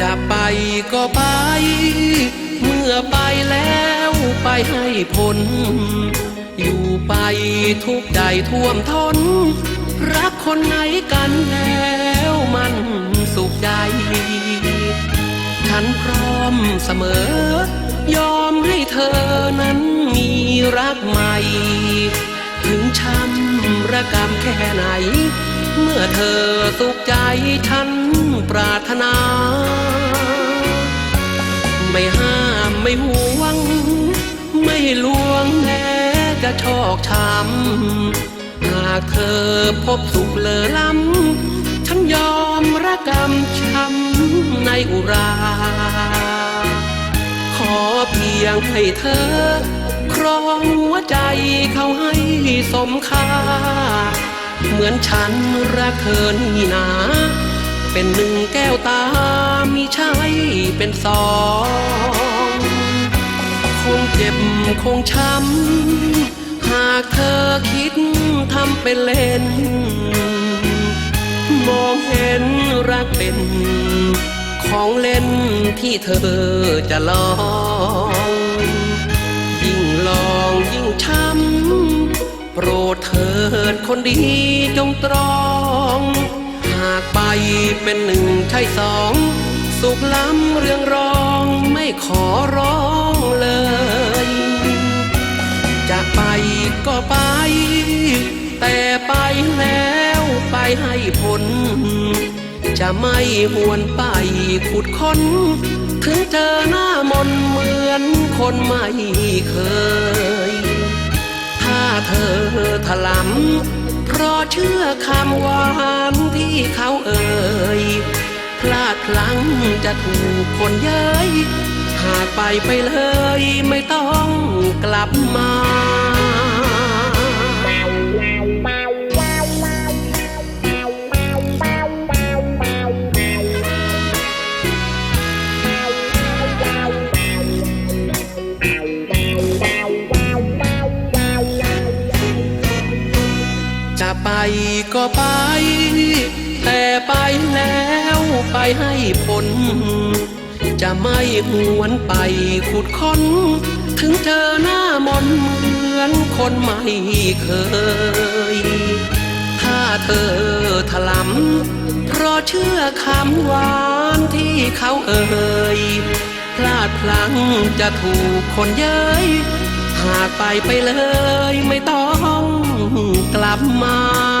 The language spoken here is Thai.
จะไปก็ไป ไปให้พ้นอยู่ไปทุกใจท่วมทน รักคนไหนกันแล้วมันสุขใจ ฉันพร้อมเสมอ ยอมให้เธอนั้นมีรักใหม่ ถึงช้ำระกำแค่ไหน เมื่อเธอสุขใจฉันปรารถนา ไม่ห้ามไม่ห่ว ชอกช้ำหากเธอพบสุขเลอล้ำฉันยอมระกำช้ำในอุรา ขอเพียงให้เธอ ครองหัวใจเขาให้สมค่า เหมือนฉันรักเธอนี่นา เป็นหนึ่งแก้วตามีใช่เป็นสองคงเจ็บคงช้ำากเธอคิดทำเป็นเล่น มองเห็นรักเป็น ของเล่นที่เธอจะลอง ยิ่งลองยิ่งช้ำโปรดเถิดคนดีจงตรอง หากไปเป็นหนึ่งใช่สอง สุขล้ำเรื่องรองไม่ขอร้องเลย ก็ไป แต่ไปแล้วไปให้พ้นจะไม่หวนไปขุดค้น ถึงเจอหน้ามนเหมือนคนไม่เคย ถ้าเธอถลำเพราะเชื่อคำหวานที่เขาเอ่ยพลาดพลั้งจะถูกคนเย้ยหากไปไปเลยไม่ต้องกลับมา จะไปก็ไป แต่ไปแล้วไปให้พ้นจะไม่หวนไปขุดค้น ถึงเจอหน้ามนเหมือนคนไม่เคย ถ้าเธอถลำเพราะเชื่อคำหวานที่เขาเอ่ยพลาดพลั้งจะถูกคนเย้ยหากไปไปเลยไม่ต้อง ลับมา